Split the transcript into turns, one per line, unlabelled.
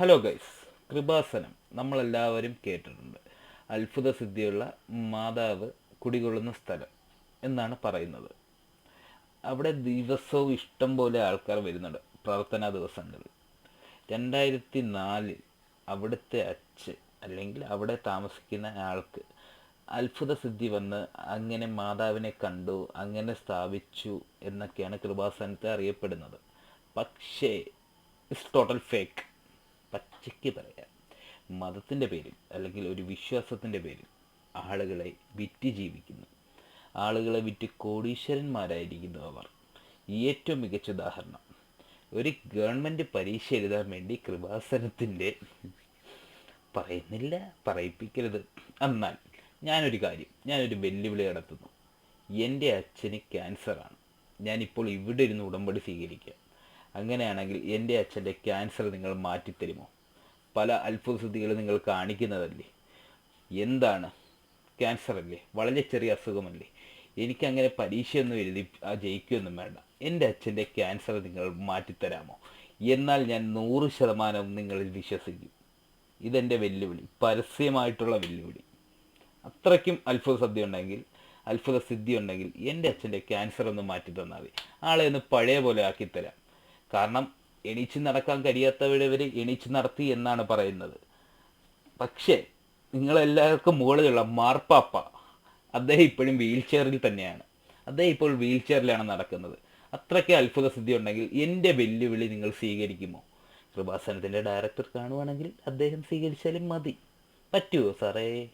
Hello guys Kripasanam. നമ്മളെല്ലാവരും കേട്ടിട്ടുണ്ട്. അത്ഭുത സിദ്ധിയുള്ള മാതാവ് കുടികൊള്ളുന്ന സ്ഥലം എന്നാണ് പറയുന്നത്. അവിടെ ദിവസവും ഇഷ്ടം പോലെ ആൾക്കാർ വരുന്നുണ്ട്. പ്രാർത്ഥനാ ദിവസങ്ങളിൽ. രണ്ടായിരത്തി നാലിൽ അവിടുത്തെ അച്ഛൻ അല്ലെങ്കിൽ അവിടെ താമസിക്കുന്ന ആൾക്ക് അത്ഭുത സിദ്ധി വന്ന് അങ്ങനെ മാതാവിനെ കണ്ടു അങ്ങനെ സ്ഥാപിച്ചു എന്നൊക്കെയാണ് കൃപാസനത്തെ അറിയപ്പെടുന്നത്. പക്ഷേ ഇറ്റ്സ് ടോട്ടൽ ഫേക്ക് പച്ചയ്ക്ക് പറയാം. മതത്തിന്റെ പേരിൽ അല്ലെങ്കിൽ ഒരു വിശ്വാസത്തിന്റെ പേരിൽ ആളുകളെ വിറ്റ് ജീവിക്കുന്നു. ആളുകളെ വിറ്റ് കോടീശ്വരന്മാരായിരിക്കുന്നു അവർ. ഏറ്റവും മികച്ച ഉദാഹരണം ഒരു ഗവൺമെന്റ് പരീക്ഷ എഴുതാൻ വേണ്ടി കൃപാസനത്തിന്റെ പറയുന്നില്ല പറയിപ്പിക്കരുത്. എന്നാൽ ഞാനൊരു കാര്യം ഞാനൊരു വെല്ലുവിളി നടത്തുന്നു. എന്റെ അച്ഛന് ക്യാൻസറാണ് ഞാനിപ്പോൾ ഇവിടെ ഇരുന്ന് ഉടമ്പടി സ്വീകരിക്കുക അങ്ങനെയാണെങ്കിൽ എന്റെ അച്ഛന്റെ ക്യാൻസർ നിങ്ങൾ മാറ്റിത്തരുമോ? പല അത്ഭുതസിദ്ധികൾ നിങ്ങൾ കാണിക്കുന്നതല്ലേ? എന്താണ്? ക്യാൻസർ അല്ലേ? വളരെ ചെറിയ അസുഖമല്ലേ? എനിക്കങ്ങനെ പരീക്ഷയൊന്നും എഴുതി ആ ജയിക്കുകയൊന്നും വേണ്ട. എന്റെ അച്ഛന്റെ ക്യാൻസർ നിങ്ങൾ മാറ്റിത്തരാമോ? എന്നാൽ ഞാൻ നൂറ് ശതമാനം നിങ്ങളിൽ വിശ്വസിക്കും. ഇതെന്റെ വെല്ലുവിളി. പരസ്യമായിട്ടുള്ള വെല്ലുവിളി. അത്രയ്ക്കും അത്ഭുത സദ്യ ഉണ്ടെങ്കിൽ അത്ഭുത സിദ്ധി ഉണ്ടെങ്കിൽ എന്റെ അച്ഛന്റെ ക്യാൻസർ ഒന്ന് മാറ്റി തന്നാൽ മതി. ആളെ ഒന്ന് പഴയ പോലെ ആക്കിത്തരാം. കാരണം എണീച്ച് നടക്കാൻ കഴിയാത്തവരെ എണീച്ച് നടത്തി എന്നാണ് പറയുന്നത്. പക്ഷേ നിങ്ങളെല്ലാവർക്കും മുകളിലുള്ള മാർപ്പാപ്പ അദ്ദേഹം ഇപ്പോഴും വീൽ ചെയറിൽ തന്നെയാണ്. അദ്ദേഹം ഇപ്പോൾ വീൽ ചെയറിലാണ് നടക്കുന്നത്. അത്രയ്ക്ക് അത്ഭുത സ്ഥിതി ഉണ്ടെങ്കിൽ എന്റെ വെല്ലുവിളി നിങ്ങൾ സ്വീകരിക്കുമോ? കൃപാസനത്തിന്റെ ഡയറക്ടർ കാണുവാണെങ്കിൽ അദ്ദേഹം സ്വീകരിച്ചാലും മതി. പറ്റുമോ സാറേ?